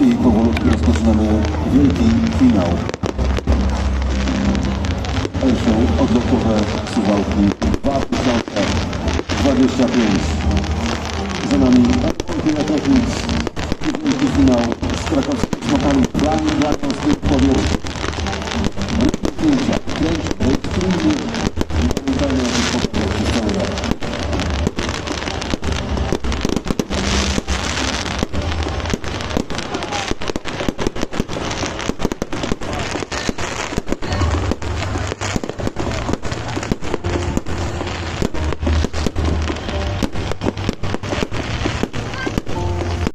i powolutku rozpoczynamy wielki finał. Airshow odlotowe Suwałki 2025.